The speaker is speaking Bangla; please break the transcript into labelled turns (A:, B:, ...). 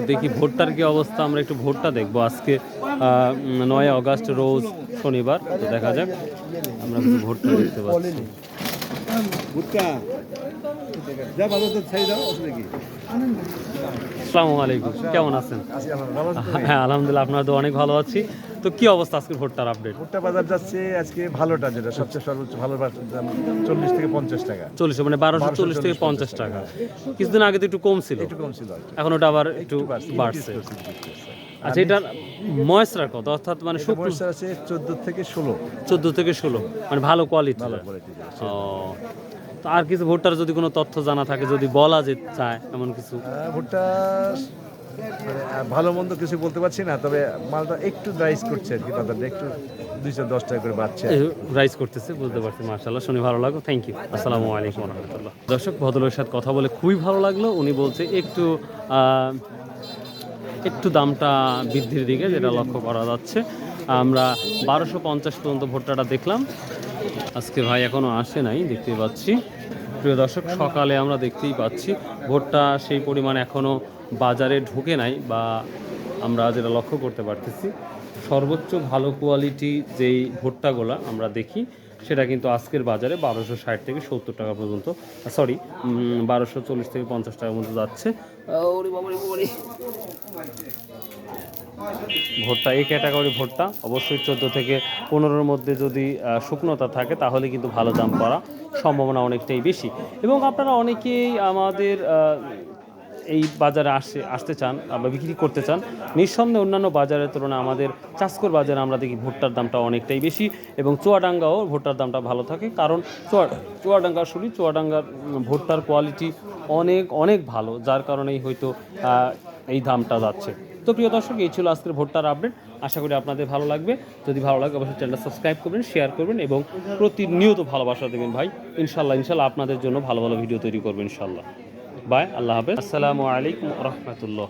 A: তো দেখি ভোটটার কি অবস্থা আমরা একটু ভোটটা দেখব আজকে আহ, উম, নয় আগস্ট রোজ শনিবার তো দেখা যাক আমরা কিছু ভোটটা দেখতে পাচ্ছি আসসালামু আলাইকুম। কেমন আছেন? হ্যাঁ আলহামদুলিল্লাহ আপনার তো অনেক ভালো আছি। তো কি অবস্থা আজকে ভোটটার আপডেট
B: ভুট্টা বাজার যাচ্ছে আজকে ভালোটা যেটা সবচেয়ে সর্বোচ্চ ভালো দাম চল্লিশ থেকে পঞ্চাশ টাকা।
A: চল্লিশ মানে বারোশো চল্লিশ থেকে পঞ্চাশ টাকা। কিছুদিন আগে তো একটু কম ছিল।
B: একটু কম ছিল
A: এখন ওটা আবার একটু
B: বাড়ছে।
A: আচ্ছা এটার ময়েসরা কত? অর্থাৎ মানে
B: এটা আছে চোদ্দ থেকে ষোলো।
A: চোদ্দ থেকে ষোলো। মানে ভালো কোয়ালিটি
B: ভালো কোয়ালিটি
A: ও। তো আর কিছু ভোটটার যদি কোনো তথ্য জানা থাকে যদি বলা যে চায় এমন কিছু?
B: ভুট্টা মানে ভালো মন্দ কিছু বলতে পারছি না তবে মালটা একটু রাইস করছে আর কি বাজারটা একটু দুইশো দশ টাকা করে বাড়ছে।
A: রাইজ করতেছে বুঝতে পারছি মার্শাল্লাহ শুনে ভালো লাগল থ্যাংক ইউ আসসালামু আলাইকুম রহমতুল্লাহ দর্শক ভদ্রলোকের সাথে কথা বলে খুবই ভালো লাগল উনি বলছে একটু আহ, একটু দামটা বৃদ্ধির দিকে যেটা লক্ষ্য করা যাচ্ছে। আমরা বারোশো পঞ্চাশ পর্যন্ত ভোট্টাটা দেখলাম। আজকে ভাই এখনও আসে নাই দেখতে পাচ্ছি। প্রিয় দর্শক, সকালে আমরা দেখতেই পাচ্ছি, ভোটটা সেই পরিমাণ এখনও বাজারে ঢুকে নাই বা আমরা যেটা লক্ষ্য করতে পারতেছি, সর্বোচ্চ ভালো কোয়ালিটি যেই ভোটটাগুলা আমরা দেখি সেটা কিন্তু আজকের বাজারে বারোশো ষাট থেকে সত্তর টাকা পর্যন্ত সরি বারোশো চল্লিশ থেকে পঞ্চাশ টাকার মধ্যে যাচ্ছে। ভোটটা, এই ক্যাটাগরি ভোটটা অবশ্যই চোদ্দ থেকে পনেরোর মধ্যে যদি শুকনোতা থাকে, তাহলে কিন্তু ভালো দাম করা সম্ভাবনা অনেকটাই বেশি এবং আপনারা অনেকেই আমাদের এই বাজারে আসে, আসতে চান বা বিক্রি করতে চান, নিঃসন্দেহে অন্যান্য বাজারের তুলনায় আমাদের চাষকর বাজারে আমরা দেখি ভুট্টার দামটা অনেকটাই বেশি এবং চুয়াডাঙ্গাও ভুট্টার দামটা ভালো থাকে কারণ চুয়া, চুয়াডাঙ্গা শুনি চুয়াডাঙ্গার ভুট্টার কোয়ালিটি অনেক অনেক ভালো, যার কারণেই হয়তো এই দামটা যাচ্ছে। তো প্রিয় দর্শক, এই ছিল আজকের ভোটটার আপডেট আশা করি আপনাদের ভালো লাগবে। যদি ভালো লাগে, অবশ্যই চ্যানেলটা সাবস্ক্রাইব করবেন শেয়ার করবেন এবং প্রতিনিয়ত ভালোবাসা দেবেন ভাই। ইনশাল্লাহ ইনশাল্লাহ আপনাদের জন্য ভালো ভালো ভিডিও তৈরি করবেন ইনশাল্লাহ বাই আল্লাহ হাফেজ আসসালামু আলাইকুম রহমতুল্লাহ